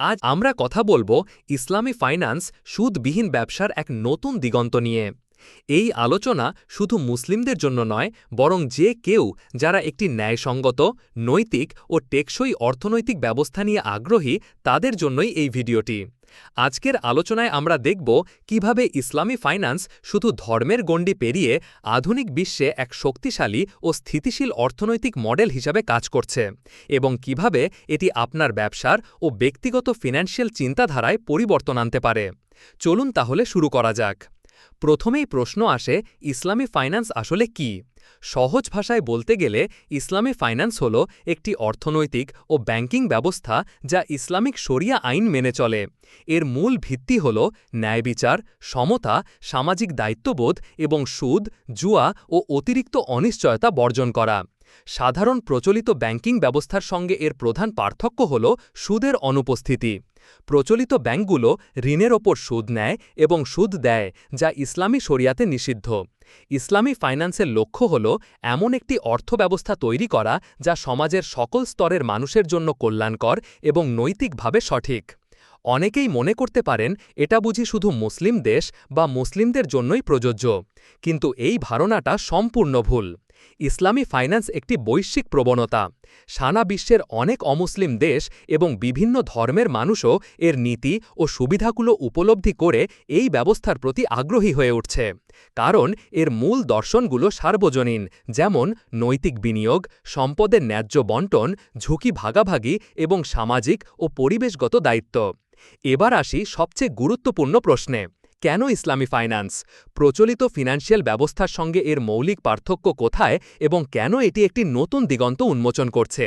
আজ আমরা কথা বলব ইসলামী ফাইন্যান্স সুদবিহীন ব্যবসার এক নতুন দিগন্ত নিয়ে। এই আলোচনা শুধু মুসলিমদের জন্য নয়, বরং যে কেউ যারা একটি ন্যায়সঙ্গত, নৈতিক ও টেকসই অর্থনৈতিক ব্যবস্থা নিয়ে আগ্রহী, তাদের জন্যই এই ভিডিওটি। আজকের আলোচনায় আমরা দেখব কীভাবে ইসলামী ফাইন্যান্স শুধু ধর্মের গণ্ডি পেরিয়ে আধুনিক বিশ্বে এক শক্তিশালী ও স্থিতিশীল অর্থনৈতিক মডেল হিসাবে কাজ করছে এবং কীভাবে এটি আপনার ব্যবসার ও ব্যক্তিগত ফিনান্সিয়াল চিন্তাধারায় পরিবর্তন আনতে পারে। চলুন তাহলে শুরু করা যাক। প্রথমেই প্রশ্ন আসে, ইসলামী ফাইন্যান্স আসলে কি? সহজ ভাষায় বলতে গেলে ইসলামী ফাইন্যান্স হল একটি অর্থনৈতিক ও ব্যাংকিং ব্যবস্থা যা ইসলামিক শরিয়া আইন মেনে চলে। এর মূল ভিত্তি হল ন্যায়বিচার সমতা, সামাজিক দায়িত্ববোধ এবং সুদ, জুয়া ও অতিরিক্ত অনিশ্চয়তা বর্জন করা। সাধারণ প্রচলিত ব্যাংকিং ব্যবস্থার সঙ্গে এর প্রধান পার্থক্য হল সুদের অনুপস্থিতি। প্রচলিত ব্যাংকগুলো ঋণের ওপর সুদ নেয় এবং সুদ দেয়, যা ইসলামী শরিয়াতে নিষিদ্ধ। ইসলামী ফাইন্যান্সের লক্ষ্য হল এমন একটি অর্থব্যবস্থা তৈরি করা, যা সমাজের সকল স্তরের মানুষের জন্য কল্যাণকর এবং নৈতিকভাবে সঠিক। অনেকেই মনে করতে পারেন, এটা বুঝি শুধু মুসলিম দেশ বা মুসলিমদের জন্যই প্রযোজ্য, কিন্তু এই ধারণাটা সম্পূর্ণ ভুল। ইসলামী ফাইন্যান্স একটি বৈশ্বিক প্রবণতা। সারা বিশ্বের অনেক অমুসলিম দেশ এবং বিভিন্ন ধর্মের মানুষও এর নীতি ও সুবিধাগুলো উপলব্ধি করে এই ব্যবস্থার প্রতি আগ্রহী হয়ে উঠছে। কারণ এর মূল দর্শনগুলো সার্বজনীন, যেমন নৈতিক বিনিয়োগ, সম্পদের ন্যায্য বন্টন, ঝুঁকি ভাগাভাগি এবং সামাজিক ও পরিবেশগত দায়িত্ব। এবার আসি সবচেয়ে গুরুত্বপূর্ণ প্রশ্নে। কেন ইসলামী ফাইন্যান্স? প্রচলিত ফিনান্সিয়াল ব্যবস্থার সঙ্গে এর মৌলিক পার্থক্য কোথায় এবং কেন এটি একটি নতুন দিগন্ত উন্মোচন করছে?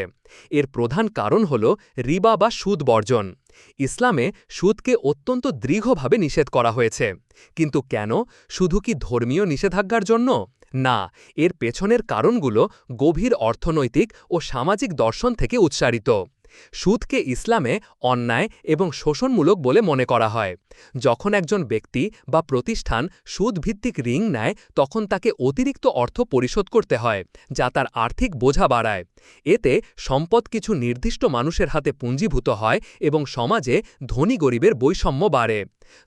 এর প্রধান কারণ হল রিবা বা সুদ বর্জন। ইসলামে সুদকে অত্যন্ত দৃঢ়ভাবে নিষেধ করা হয়েছে। কিন্তু কেন? শুধু কি ধর্মীয় নিষেধাজ্ঞার জন্য? না, এর পেছনের কারণগুলো গভীর অর্থনৈতিক ও সামাজিক দর্শন থেকে উৎসারিত সুদকে ইসলামে অন্যায় এবং শোষণমূলক বলে মনে করা হয়। যখন একজন ব্যক্তি বা প্রতিষ্ঠান সুদভিত্তিক ঋণ নেয়, তখন তাকে অতিরিক্ত অর্থ পরিশোধ করতে হয়, যা তার আর্থিক বোঝা বাড়ায়। এতে সম্পদ কিছু নির্দিষ্ট মানুষের হাতে পুঞ্জীভূত হয় এবং সমাজে ধনী গরিবের বৈষম্য বাড়ে।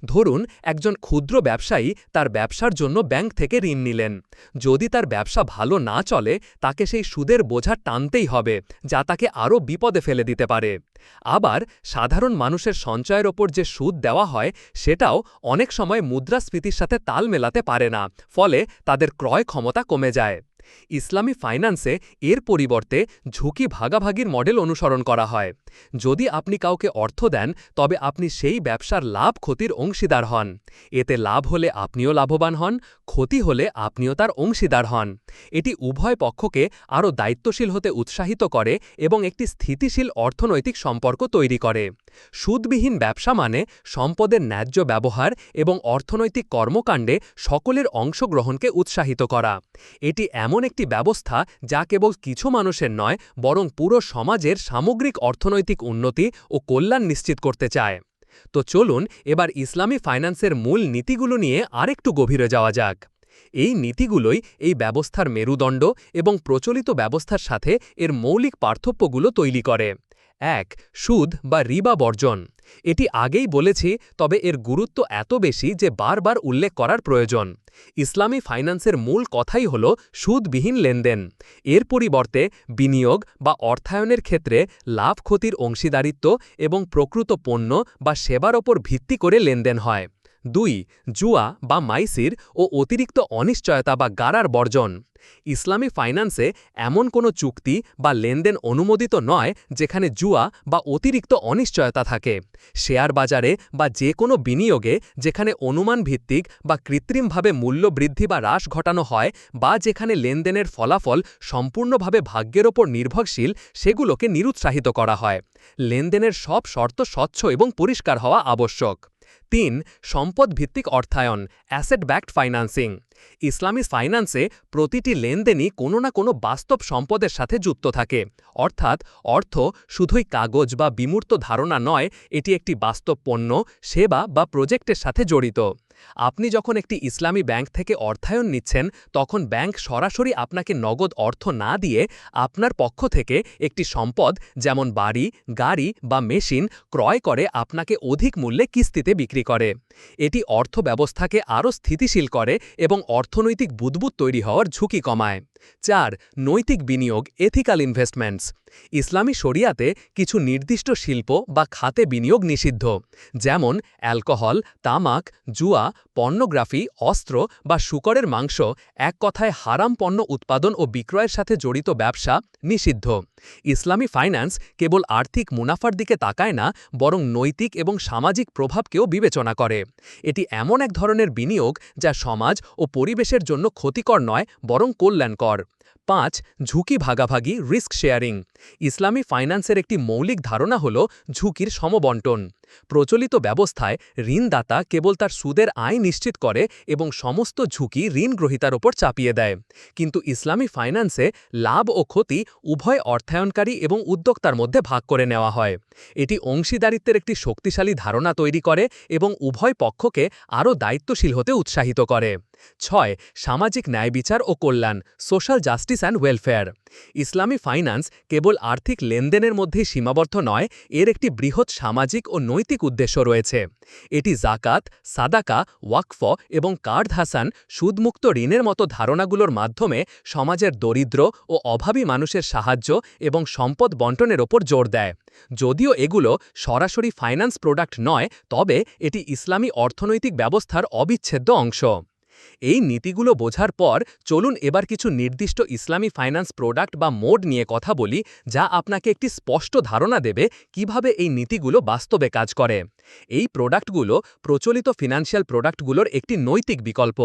ধরুন, একজন ক্ষুদ্র ব্যবসায়ী তার ব্যবসার জন্য ব্যাংক থেকে ঋণ নিলেন। যদি তার ব্যবসা ভালো না চলে, তাকে সেই সুদের বোঝা টানতেই হবে, যা তাকে আরও বিপদে ফেলে দিতে পারে। আবার, সাধারণ মানুষের সঞ্চয়ের ওপর যে সুদ দেওয়া হয়, সেটাও অনেক সময় মুদ্রাস্ফীতির সাথে তাল মেলাতে পারে না, ফলে তাদের ক্রয় ক্ষমতা কমে যায়। ইসলামী ফাইন্যান্সে এর পরিবর্তে ঝুঁকি ভাগাভাগির মডেল অনুসরণ করা হয়। যদি আপনি কাউকে অর্থ দেন, তবে আপনি সেই ব্যবসার লাভ ক্ষতির অংশীদার হন। এতে লাভ হলে আপনিও লাভবান হন, ক্ষতি হলে আপনিও তার অংশীদার হন। এটি উভয় পক্ষকে আরও দায়িত্বশীল হতে উৎসাহিত করে এবং একটি স্থিতিশীল অর্থনৈতিক সম্পর্ক তৈরি করে। সুদবিহীন ব্যবসা মানে সম্পদের ন্যায্য ব্যবহার এবং অর্থনৈতিক কর্মকাণ্ডে সকলের অংশগ্রহণকে উৎসাহিত করা। এটি এমন একটি ব্যবস্থা যা কেবল কিছু মানুষের নয়, বরং পুরো সমাজের সামগ্রিক অর্থনৈতিক উন্নতি ও কল্যাণ নিশ্চিত করতে চায়। তো চলুন এবার ইসলামী ফাইন্যান্সের মূল নীতিগুলো নিয়ে আরেকটু গভীরে যাওয়া যাক। এই নীতিগুলোই এই ব্যবস্থার মেরুদণ্ড এবং প্রচলিত ব্যবস্থার সাথে এর মৌলিক পার্থক্যগুলো তৈরি করে। এক, সুদ বা রিবা বর্জন। এটি আগেই বলেছি, তবে এর গুরুত্ব এত বেশি যে বারবার উল্লেখ করার প্রয়োজন। ইসলামী ফাইন্যান্সের মূল কথাই হল সুদবিহীন লেনদেন। এর পরিবর্তে বিনিয়োগ বা অর্থায়নের ক্ষেত্রে লাভ ক্ষতির অংশীদারিত্ব এবং প্রকৃত পণ্য বা সেবার ওপর ভিত্তি করে লেনদেন হয়। দুই, জুয়া বা মাইসির ও অতিরিক্ত অনিশ্চয়তা বা গারার বর্জন। ইসলামী ফাইন্যান্সে এমন কোনো চুক্তি বা লেনদেন অনুমোদিত নয় যেখানে জুয়া বা অতিরিক্ত অনিশ্চয়তা থাকে, শেয়ার বাজারে বা যে কোনো বিনিয়োগে যেখানে অনুমান ভিত্তিক বা কৃত্রিমভাবে মূল্য বৃদ্ধি বা হ্রাস ঘটানো হয় বা যেখানে লেনদেনের ফলাফল সম্পূর্ণভাবে ভাগ্যের ওপর নির্ভরশীল সেগুলোকে নিরুৎসাহিত করা হয়। লেনদেনের সব শর্ত স্বচ্ছ এবং পরিষ্কার হওয়া আবশ্যক। তিন সম্পদ ভিত্তিক অর্থায়ন অ্যাসেট ব্যাকড ফাইন্যান্সিং ইসলামী ফাইন্যান্সে প্রতিটি লেনদেনই কোনো না কোনো বাস্তব সম্পদের সাথে যুক্ত থাকে। অর্থাৎ অর্থ শুধুই কাগজ বা বিমূর্ত ধারণা নয়, এটি একটি বাস্তব পণ্য, সেবা বা প্রজেক্টের সাথে জড়িত। আপনি যখন একটি ইসলামী ব্যাংক থেকে অর্থায়ন নিচ্ছেন, তখন ব্যাংক সরাসরি আপনাকে নগদ অর্থ না দিয়ে আপনার পক্ষ থেকে একটি সম্পদ, যেমন বাড়ি, গাড়ি বা মেশিন, ক্রয় করে আপনাকে অধিক মূল্যে কিস্তিতে বিক্রি করে। এটি অর্থ ব্যবস্থাকে আরও স্থিতিশীল করে এবং অর্থনৈতিক বুদবুদ তৈরি হওয়ার ঝুঁকি কমায়। চার নৈতিক বিনিয়োগ এথিক্যাল ইনভেস্টমেন্টস ইসলামী শরিয়াতে কিছু নির্দিষ্ট শিল্প বা খাতে বিনিয়োগ নিষিদ্ধ, যেমন অ্যালকোহল, তামাক, জুয়া, পর্নোগ্রাফি, অস্ত্র বা শুকরের মাংস এক কথায় হারাম পণ্য উৎপাদন ও বিক্রয়ের সাথে জড়িত ব্যবসা নিষিদ্ধ। ইসলামী ফাইন্যান্স কেবল আর্থিক মুনাফার দিকে তাকায় না, বরং নৈতিক এবং সামাজিক প্রভাবকেও বিবেচনা করে। এটি এমন এক ধরনের বিনিয়োগ যা সমাজ ও পরিবেশের জন্য ক্ষতিকর নয়, বরং কল্যাণকর। পাঁচ, ঝুঁকি ভাগাভাগি, রিস্ক শেয়ারিং। ইসলামী ফাইন্যান্সের একটি মৌলিক ধারণা হল ঝুঁকির সমবন্টন। প্রচলিত ব্যবস্থায় ঋণদাতা কেবল তার সুদের আয় নিশ্চিত করে এবং সমস্ত ঝুঁকি ঋণ গ্রহীতার ওপর চাপিয়ে দেয়। কিন্তু ইসলামী ফাইন্যান্সে লাভ ও ক্ষতি উভয় অর্থায়নকারী এবং উদ্যোক্তার মধ্যে ভাগ করে নেওয়া হয়। এটি অংশীদারিত্বের একটি শক্তিশালী ধারণা তৈরি করে এবং উভয় পক্ষকে আরও দায়িত্বশীল হতে উৎসাহিত করে। ছয়, সামাজিক ন্যায় বিচার ও কল্যাণ, সোশ্যাল জাস্টিস অ্যান্ড ওয়েলফেয়ার। ইসলামী ফাইন্যান্স কেবল আর্থিক লেনদেনের মধ্যেই সীমাবদ্ধ নয়, এর একটি বৃহৎ সামাজিক ও নৈতিক উদ্দেশ্য রয়েছে। এটি জাকাত, সাদাকা, ওয়াকফ এবং কার্ড হাসান সুদমুক্ত ঋণের মতো ধারণাগুলোর মাধ্যমে সমাজের দরিদ্র ও অভাবী মানুষের সাহায্য এবং সম্পদ বন্টনের ওপর জোর দেয়। যদিও এগুলো সরাসরি ফাইন্যান্স প্রোডাক্ট নয়, তবে এটি ইসলামী অর্থনৈতিক ব্যবস্থার অবিচ্ছেদ্য অংশ। এই নীতিগুলো বোঝার পর চলুন এবার কিছু নির্দিষ্ট ইসলামী ফাইন্যান্স প্রোডাক্ট বা মোড নিয়ে কথা বলি, যা আপনাকে একটি স্পষ্ট ধারণা দেবে কীভাবে এই নীতিগুলো বাস্তবে কাজ করে। এই প্রোডাক্টগুলো প্রচলিত ফিনান্সিয়াল প্রোডাক্টগুলোর একটি নৈতিক বিকল্প।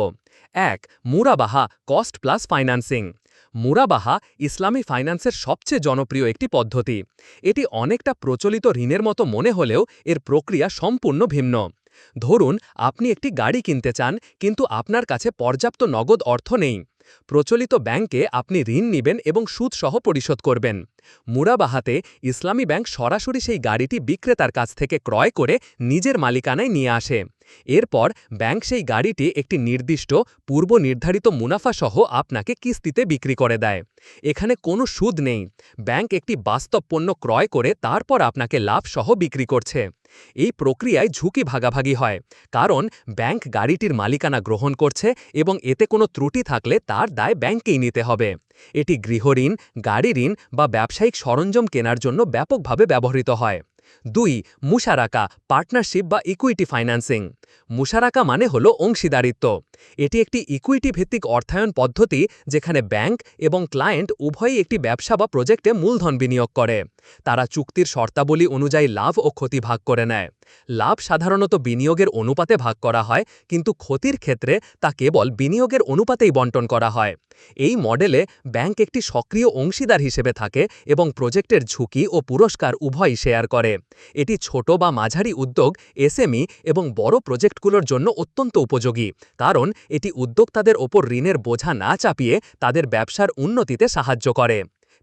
এক, মুরাবাহা, কস্ট প্লাস ফাইন্যান্সিং। মুরাবাহা ইসলামী ফাইন্যান্সের সবচেয়ে জনপ্রিয় একটি পদ্ধতি। এটি অনেকটা প্রচলিত ঋণের মতো মনে হলেও এর প্রক্রিয়া সম্পূর্ণ ভিন্ন। ধরুন, আপনি একটি গাড়ি কিনতে চান, কিন্তু আপনার কাছে পর্যাপ্ত নগদ অর্থ নেই। প্রচলিত ব্যাংকে আপনি ঋণ নেবেন এবং সুদসহ পরিশোধ করবেন। মুরাবাহাতে ইসলামী ব্যাংক সরাসরি সেই গাড়িটি বিক্রেতার কাছ থেকে ক্রয় করে নিজের মালিকানায় নিয়ে আসে। এরপর ব্যাংক সেই গাড়িটি একটি নির্দিষ্ট, পূর্ব নির্ধারিত মুনাফাসহ আপনাকে কিস্তিতে বিক্রি করে দেয়। এখানে কোনো সুদ নেই। ব্যাংক একটি বাস্তব পণ্য ক্রয় করে তারপর আপনাকে লাভসহ বিক্রি করছে। এই প্রক্রিয়ায় ঝুঁকি ভাগাভাগি হয়, কারণ ব্যাংক গাড়িটির মালিকানা গ্রহণ করছে এবং এতে কোনো ত্রুটি থাকলে তার দায় ব্যাংকেই নিতে হবে। এটি গৃহঋণ গাড়ি ঋণ বা ব্যবসায়িক সরঞ্জাম কেনার জন্য ব্যাপকভাবে ব্যবহৃত হয়। দুই, মুশারাকা পার্টনারশিপ বা ইকুইটি ফাইন্যান্সিং মুশারাকা মানে হল অংশীদারিত্ব। এটি একটি ইকুইটি ভিত্তিক অর্থায়ন পদ্ধতি যেখানে ব্যাংক এবং ক্লায়েন্ট উভয়ই একটি ব্যবসা বা প্রজেক্টে মূলধন বিনিয়োগ করে। তারা চুক্তির শর্তাবলী অনুযায়ী লাভ ও ক্ষতি ভাগ করে নেয়। লাভ সাধারণত বিনিয়োগের অনুপাতে ভাগ করা হয়, কিন্তু ক্ষতির ক্ষেত্রে তা কেবল বিনিয়োগের অনুপাতেই বন্টন করা হয়। এই মডেলে ব্যাংক একটি সক্রিয় অংশীদার হিসেবে থাকে এবং প্রজেক্টের ঝুঁকি ও পুরস্কার উভয়ই শেয়ার করে। এটি ছোট বা মাঝারি উদ্যোগ, এসএমই এবং বড় প্রজেক্টগুলোর জন্য অত্যন্ত উপযোগী, কারণ এটি উদ্যোক্তাদের ওপর ঋণের বোঝা না চাপিয়ে তাদের ব্যবসার উন্নতিতে সাহায্য করে।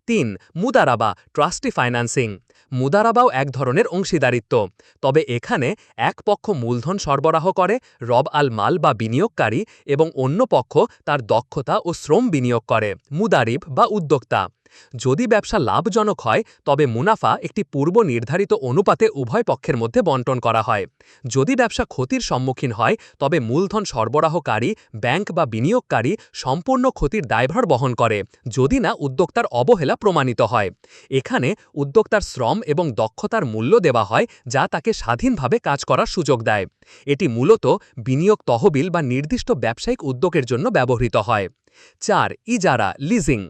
তিন, মুদারাবা, ট্রাস্টি ফাইন্যান্সিং। মুদারাবাও এক ধরনের অংশীদারিত্ব, তবে এখানে এক পক্ষ মূলধন সরবরাহ করে, রব আল মাল বা বিনিয়োগকারী এবং অন্য পক্ষ তার দক্ষতা ও শ্রম বিনিয়োগ করে, মুদারিব বা উদ্যোক্তা। যদি ব্যবসা লাভজনক হয়, তবে মুনাফা একটি পূর্ব নির্ধারিত অনুপাতে উভয় পক্ষের মধ্যে বন্টন করা হয়। যদি ব্যবসা ক্ষতির সম্মুখীন হয়, তবে মূলধন সরবরাহকারী, ব্যাংক বা বিনিয়োগকারী সম্পূর্ণ ক্ষতির দায়ভার বহন করে, যদি না উদ্যোক্তার অবহেলা প্রমাণিত হয়। এখানে উদ্যোক্তার শ্রম এবং দক্ষতার মূল্য দেওয়া হয়, যা তাকে স্বাধীনভাবে কাজ করার সুযোগ দেয়। এটি মূলত বিনিয়োগ তহবিল বা নির্দিষ্ট ব্যবসায়িক উদ্যোগের জন্য ব্যবহৃত হয়। চার, ইজারা, লিজিং।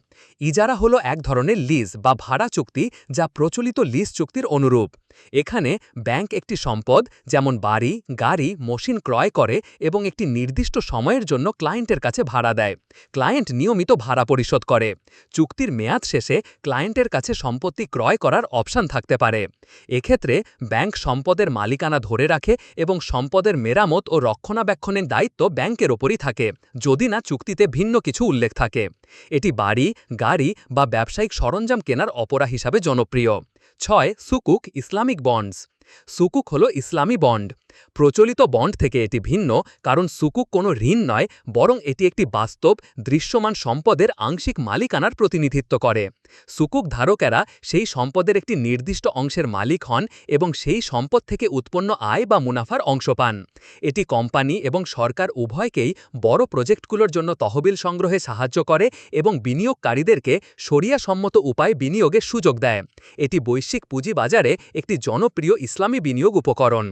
ইজারা হলো এক ধরনের লিজ বা ভাড়া চুক্তি যা প্রচলিত লিজ চুক্তির অনুরূপ। এখানে ব্যাংক একটি সম্পদ, যেমন বাড়ি, গাড়ি মশিন ক্রয় করে এবং একটি নির্দিষ্ট সময়ের জন্য ক্লায়েন্টের কাছে ভাড়া দেয়। ক্লায়েন্ট নিয়মিত ভাড়া পরিশোধ করে। চুক্তির মেয়াদ শেষে ক্লায়েন্টের কাছে সম্পত্তি ক্রয় করার অপশান থাকতে পারে। এক্ষেত্রে ব্যাংক সম্পদের মালিকানা ধরে রাখে এবং সম্পদের মেরামত ও রক্ষণাবেক্ষণের দায়িত্ব ব্যাংকের ওপরই থাকে, যদি না চুক্তিতে ভিন্ন কিছু উল্লেখ থাকে। এটি বাড়ি গাড়ি বা ব্যবসায়িক সরঞ্জাম কেনার অপরা হিসাবে জনপ্রিয়। ছয়, সুকুক ইসলামিক বন্ডস। সুকুক হল ইসলামী বন্ড। প্রচলিত বন্ড থেকে এটি ভিন্ন, কারণ সুকুক কোনো ঋণ নয়, বরং এটি একটি বাস্তব, দৃশ্যমান সম্পদের আংশিক মালিকানার প্রতিনিধিত্ব করে। সুকুক ধারকেরা সেই সম্পদের একটি নির্দিষ্ট অংশের মালিক হন এবং সেই সম্পদ থেকে উৎপন্ন আয় বা মুনাফার অংশ পান। এটি কোম্পানি এবং সরকার উভয়কেই বড় প্রজেক্টগুলোর জন্য তহবিল সংগ্রহে সাহায্য করে এবং বিনিয়োগকারীদেরকে সরিয়াসম্মত উপায় বিনিয়োগের সুযোগ দেয়। এটি বৈশ্বিক পুঁজিবাজারে একটি জনপ্রিয় ইসলামী বিনিয়োগ উপকরণ।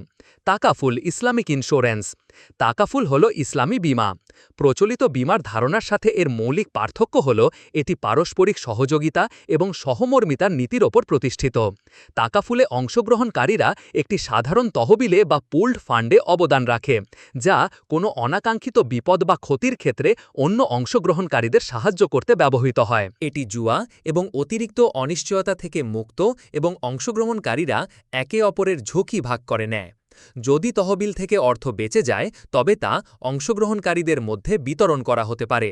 তাকাফুল ইসলামিক ইন্স্যুরেন্স তাকাফুল হল ইসলামী বীমা। প্রচলিত বীমার ধারণার সাথে এর মৌলিক পার্থক্য হল এটি পারস্পরিক সহযোগিতা এবং সহমর্মিতার নীতির ওপর প্রতিষ্ঠিত। তাকাফুলে অংশগ্রহণকারীরা একটি সাধারণ তহবিলে বা পুল্ড ফান্ডে অবদান রাখে, যা কোনো অনাকাঙ্ক্ষিত বিপদ বা ক্ষতির ক্ষেত্রে অন্য অংশগ্রহণকারীদের সাহায্য করতে ব্যবহৃত হয়। এটি জুয়া এবং অতিরিক্ত অনিশ্চয়তা থেকে মুক্ত এবং অংশগ্রহণকারীরা একে অপরের ঝুঁকি ভাগ করে নেয়। যদি তহবিল থেকে অর্থ বেঁচে যায়, তবে তা অংশগ্রহণকারীদের মধ্যে বিতরণ করা হতে পারে।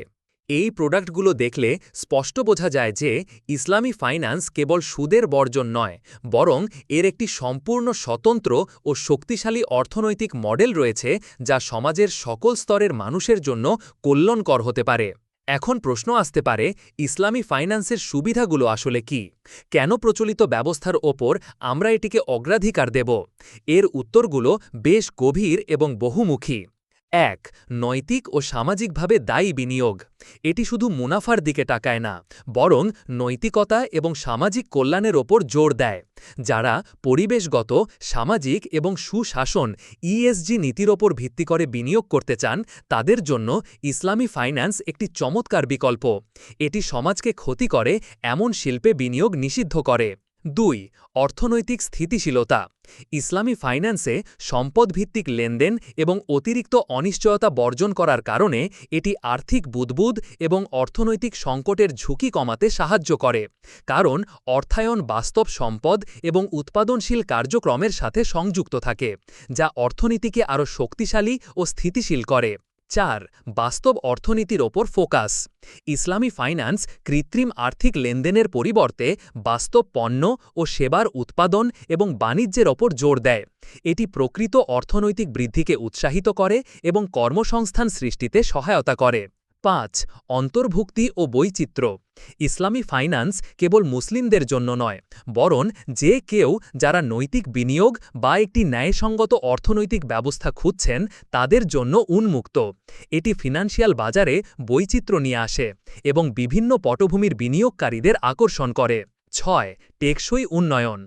এই প্রোডাক্টগুলো দেখলে স্পষ্ট বোঝা যায় যে ইসলামী ফাইন্যান্স কেবল সুদের বর্জন নয়, বরং এর একটি সম্পূর্ণ স্বতন্ত্র ও শক্তিশালী অর্থনৈতিক মডেল রয়েছে যা সমাজের সকল স্তরের মানুষের জন্য কল্যাণকর হতে পারে। এখন প্রশ্ন আসতে পারে, ইসলামী ফাইন্যান্সের সুবিধাগুলো আসলে কি? কেন প্রচলিত ব্যবস্থার ওপর আমরা এটিকে অগ্রাধিকার দেব? এর উত্তরগুলো বেশ গভীর এবং বহুমুখী। এক, নৈতিক ও সামাজিকভাবে দায়ী বিনিয়োগ। এটি শুধু মুনাফার দিকে টাকায় না, বরং নৈতিকতা এবং সামাজিক কল্যাণের ওপর জোর দেয়, যারা পরিবেশগত, সামাজিক এবং সুশাসন ইএসজি নীতির ওপর ভিত্তি করে বিনিয়োগ করতে চান, তাদের জন্য ইসলামী ফাইন্যান্স একটি চমৎকার বিকল্প। এটি সমাজকে ক্ষতি করে, এমন শিল্পে বিনিয়োগ নিষিদ্ধ করে। দুই, অর্থনৈতিক স্থিতিশীলতা। ইসলামী ফাইন্যান্সে সম্পদভিত্তিক লেনদেন এবং অতিরিক্ত অনিশ্চয়তা বর্জন করার কারণে এটি আর্থিক বুদবুদ এবং অর্থনৈতিক সংকটের ঝুঁকি কমাতে সাহায্য করে। কারণ, অর্থায়ন বাস্তব সম্পদ এবং উৎপাদনশীল কার্যক্রমের সাথে সংযুক্ত থাকে, যা অর্থনীতিকে আরও শক্তিশালী ও স্থিতিশীল করে। চার, বাস্তব অর্থনীতির ওপর ফোকাস। ইসলামী ফাইন্যান্স কৃত্রিম আর্থিক লেনদেনের পরিবর্তে বাস্তব পণ্য ও সেবার উৎপাদন এবং বাণিজ্যের ওপর জোর দেয়। এটি প্রকৃত অর্থনৈতিক বৃদ্ধিকে উৎসাহিত করে এবং কর্মসংস্থান সৃষ্টিতে সহায়তা করে। পাঁচ, অন্তর্ভুক্তি ও বৈচিত্র্য। ইসলামী ফাইন্যান্স কেবল মুসলিমদের জন্য নয়, বরং যে কেউ যারা নৈতিক বিনিয়োগ বা একটি ন্যায়সঙ্গত অর্থনৈতিক ব্যবস্থা খুঁজছেন, তাদের জন্য উন্মুক্ত। এটি ফিনান্সিয়াল বাজারে বৈচিত্র্য নিয়ে আসে এবং বিভিন্ন পটভূমির বিনিয়োগকারীদের আকর্ষণ করে। ছয়, টেকসই উন্নয়ন।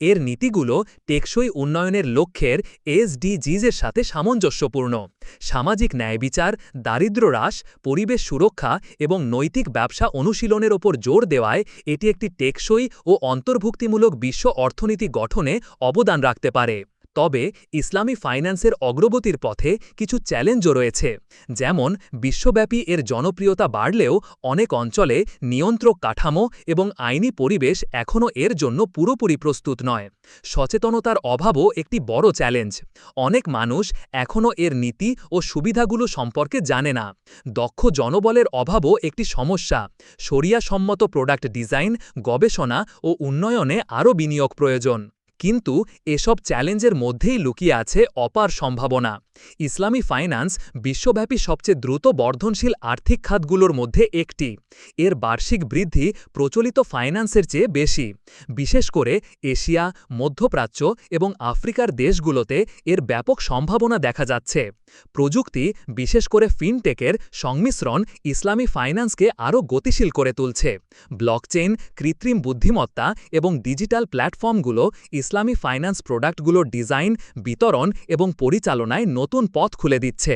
এর নীতিগুলো টেকসই উন্নয়নের লক্ষ্যের এসডিজিজের সাথে সামঞ্জস্যপূর্ণ। সামাজিক ন্যায়বিচার দারিদ্র হ্রাস, পরিবেশ সুরক্ষা এবং নৈতিক ব্যবসা অনুশীলনের ওপর জোর দেওয়ায় এটি একটি টেকসই ও অন্তর্ভুক্তিমূলক বিশ্ব অর্থনীতি গঠনে অবদান রাখতে পারে। তবে ইসলামী ফাইন্যান্সের অগ্রগতির পথে কিছু চ্যালেঞ্জও রয়েছে। যেমন, বিশ্বব্যাপী এর জনপ্রিয়তা বাড়লেও অনেক অঞ্চলে নিয়ন্ত্রক কাঠামো এবং আইনি পরিবেশ এখনও এর জন্য পুরোপুরি প্রস্তুত নয়। সচেতনতার অভাবও একটি বড় চ্যালেঞ্জ। অনেক মানুষ এখনও এর নীতি ও সুবিধাগুলো সম্পর্কে জানে না। দক্ষ জনবলের অভাবও একটি সমস্যা। সরিয়াসম্মত প্রোডাক্ট ডিজাইন, গবেষণা ও উন্নয়নে আরও বিনিয়োগ প্রয়োজন। কিন্তু এসব চ্যালেঞ্জের মধ্যেই লুকিয়ে আছে অপার সম্ভাবনা। ইসলামী ফাইন্যান্স বিশ্বব্যাপী সবচেয়ে দ্রুত বর্ধনশীল আর্থিক খাতগুলোর মধ্যে একটি। এর বার্ষিক বৃদ্ধি প্রচলিত ফাইন্যান্সের চেয়ে বেশি। বিশেষ করে এশিয়া, মধ্যপ্রাচ্য এবং আফ্রিকার দেশগুলোতে এর ব্যাপক সম্ভাবনা দেখা যাচ্ছে। প্রযুক্তি, বিশেষ করে ফিনটেকের, সংমিশ্রণ ইসলামী ফাইন্যান্সকে আরও গতিশীল করে তুলছে। ব্লকচেইন, কৃত্রিম বুদ্ধিমত্তা এবং ডিজিটাল প্ল্যাটফর্মগুলো ইসলামী ফাইন্যান্স প্রোডাক্টগুলোর ডিজাইন, বিতরণ এবং পরিচালনায় নতুন পথ খুলে দিচ্ছে।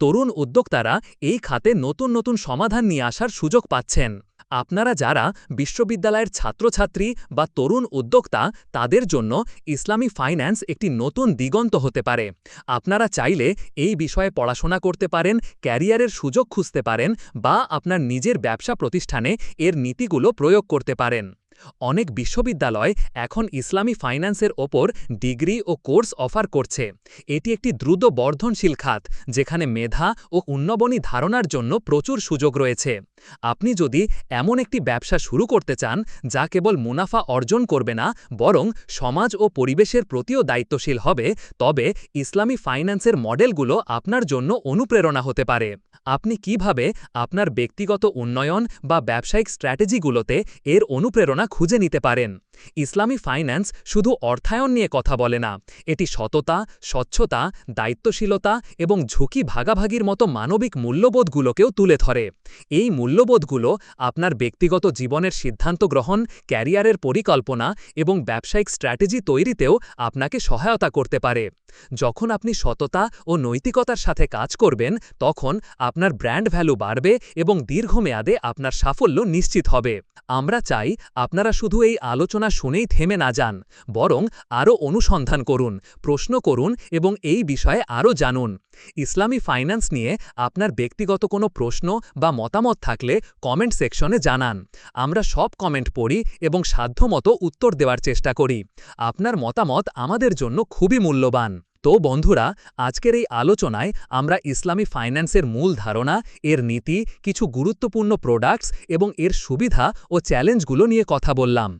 তরুণ উদ্যোক্তারা এই খাতে নতুন নতুন সমাধান নিয়ে আসার সুযোগ পাচ্ছেন। আপনারা যারা বিশ্ববিদ্যালয়ের ছাত্রছাত্রী বা তরুণ উদ্যোক্তা, তাদের জন্য ইসলামী ফাইন্যান্স একটি নতুন দিগন্ত হতে পারে। আপনারা চাইলে এই বিষয়ে পড়াশোনা করতে পারেন, ক্যারিয়ারের সুযোগ খুঁজতে পারেন বা আপনার নিজের ব্যবসা প্রতিষ্ঠানে এর নীতিগুলো প্রয়োগ করতে পারেন। অনেক বিশ্ববিদ্যালয় এখন ইসলামী ফাইন্যান্সের ওপর ডিগ্রি ও কোর্স অফার করছে। এটি একটি দ্রুত বর্ধনশীল খাত, যেখানে মেধা ও উন্নবনী ধারণার জন্য প্রচুর সুযোগ রয়েছে। আপনি যদি এমন একটি ব্যবসা শুরু করতে চান, যা কেবল মুনাফা অর্জন করবে না, বরং সমাজ ও পরিবেশের প্রতিও দায়িত্বশীল হবে, তবে ইসলামী ফাইন্যান্সের মডেলগুলো আপনার জন্য অনুপ্রেরণা হতে পারে। আপনি কীভাবে আপনার ব্যক্তিগত উন্নয়ন বা ব্যবসায়িক স্ট্র্যাটেজিগুলোতে এর অনুপ্রেরণা খুঁজে নিতে পারেন? ইসলামী ফাইন্যান্স শুধু অর্থায়ন নিয়ে কথা বলে না, এটি সততা, স্বচ্ছতা, দায়িত্বশীলতা এবং ঝুঁকি ভাগাভাগির মতো মানবিক মূল্যবোধগুলোকেও তুলে ধরে। এই মূল্যবোধগুলো আপনার ব্যক্তিগত জীবনের সিদ্ধান্ত গ্রহণ, ক্যারিয়ারের পরিকল্পনা এবং ব্যবসায়িক স্ট্র্যাটেজি তৈরিতেও আপনাকে সহায়তা করতে পারে। যখন আপনি সততা ও নৈতিকতার সাথে কাজ করবেন, তখন আপনার ব্র্যান্ড ভ্যালু বাড়বে এবং দীর্ঘমেয়াদে আপনার সাফল্য নিশ্চিত হবে। আমরা চাই আপনারা শুধু এই আলোচনা শুনেই থেমে না যান, বরং আরও অনুসন্ধান করুন, প্রশ্ন করুন এবং এই বিষয়ে আরও জানুন। ইসলামী ফাইন্যান্স নিয়ে আপনার ব্যক্তিগত কোনো প্রশ্ন বা মতামত থাকলে কমেন্ট সেকশনে জানান। আমরা সব কমেন্ট পড়ি এবং সাধ্যমতো উত্তর দেওয়ার চেষ্টা করি। আপনার মতামত আমাদের জন্য খুবই মূল্যবান। তো বন্ধুরা, আজকের এই আলোচনায় আমরা ইসলামী ফাইন্যান্সের মূল ধারণা, এর নীতি, কিছু গুরুত্বপূর্ণ প্রোডাক্টস এবং এর সুবিধা ও চ্যালেঞ্জগুলো নিয়ে কথা বললাম।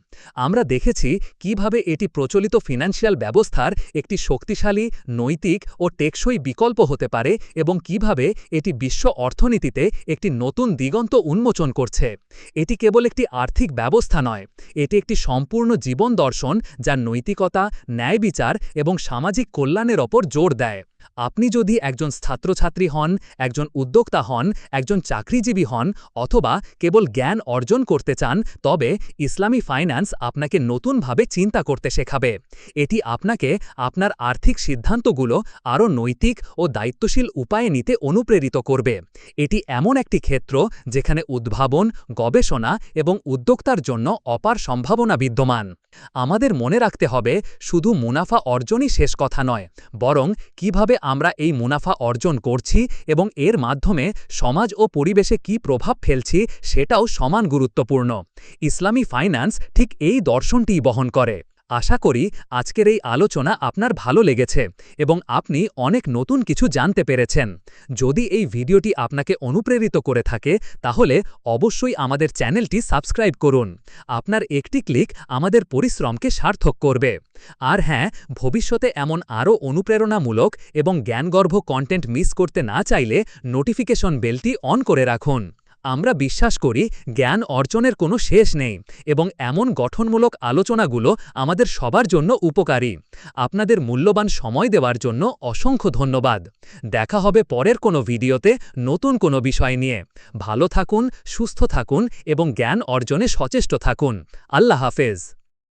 আমরা দেখেছি কীভাবে এটি প্রচলিত ফিনান্সিয়াল ব্যবস্থার একটি শক্তিশালী, নৈতিক ও টেকসই বিকল্প হতে পারে এবং কীভাবে এটি বিশ্ব অর্থনীতিতে একটি নতুন দিগন্ত উন্মোচন করছে। এটি কেবল একটি আর্থিক ব্যবস্থা নয়, এটি একটি সম্পূর্ণ জীবন দর্শন যা নৈতিকতা, ন্যায় বিচার এবং সামাজিক কল্যাণের ওপর জোর দেয় আপনি যদি একজন ছাত্রছাত্রী হন, একজন উদ্যোক্তা হন, একজন চাকরিজীবী হন, অথবা কেবল জ্ঞান অর্জন করতে চান, তবে ইসলামী ফাইন্যান্স আপনাকে নতুনভাবে চিন্তা করতে শেখাবে। এটি আপনাকে আপনার আর্থিক সিদ্ধান্তগুলো আরও নৈতিক ও দায়িত্বশীল উপায়ে নিতে অনুপ্রেরিত করবে। এটি এমন একটি ক্ষেত্র যেখানে উদ্ভাবন, গবেষণা এবং উদ্যোক্তার জন্য অপার সম্ভাবনা বিদ্যমান। আমাদের মনে রাখতে হবে, শুধু মুনাফা অর্জনই শেষ কথা নয়, বরং কীভাবে আমরা এই মুনাফা অর্জন করছি এবং এর মাধ্যমে সমাজ ও পরিবেশে কি প্রভাব ফেলছি সেটাও সমান গুরুত্বপূর্ণ। ইসলামী ফাইন্যান্স ঠিক এই দর্শনটিই বহন করে। আশা করি আজকের এই আলোচনা আপনার ভালো লেগেছে এবং আপনি অনেক নতুন কিছু জানতে পেরেছেন। যদি এই ভিডিওটি আপনাকে অনুপ্রেরিত করে থাকে, তাহলে অবশ্যই আমাদের চ্যানেলটি সাবস্ক্রাইব করুন। আপনার একটি ক্লিক আমাদের পরিশ্রমকে সার্থক করবে। আর হ্যাঁ ভবিষ্যতে এমন আরও অনুপ্রেরণামূলক এবং জ্ঞানগর্ভ কন্টেন্ট মিস করতে না চাইলে নোটিফিকেশন বেলটি অন করে রাখুন। আমরা বিশ্বাস করি জ্ঞান অর্জনের কোনো শেষ নেই এবং এমন গঠনমূলক আলোচনাগুলো আমাদের সবার জন্য উপকারী। আপনাদের মূল্যবান সময় দেওয়ার জন্য অসংখ্য ধন্যবাদ। দেখা হবে পরের কোনো ভিডিওতে নতুন কোনো বিষয় নিয়ে। ভালো থাকুন, সুস্থ থাকুন এবং জ্ঞান অর্জনে সচেষ্ট থাকুন। আল্লাহ হাফেজ।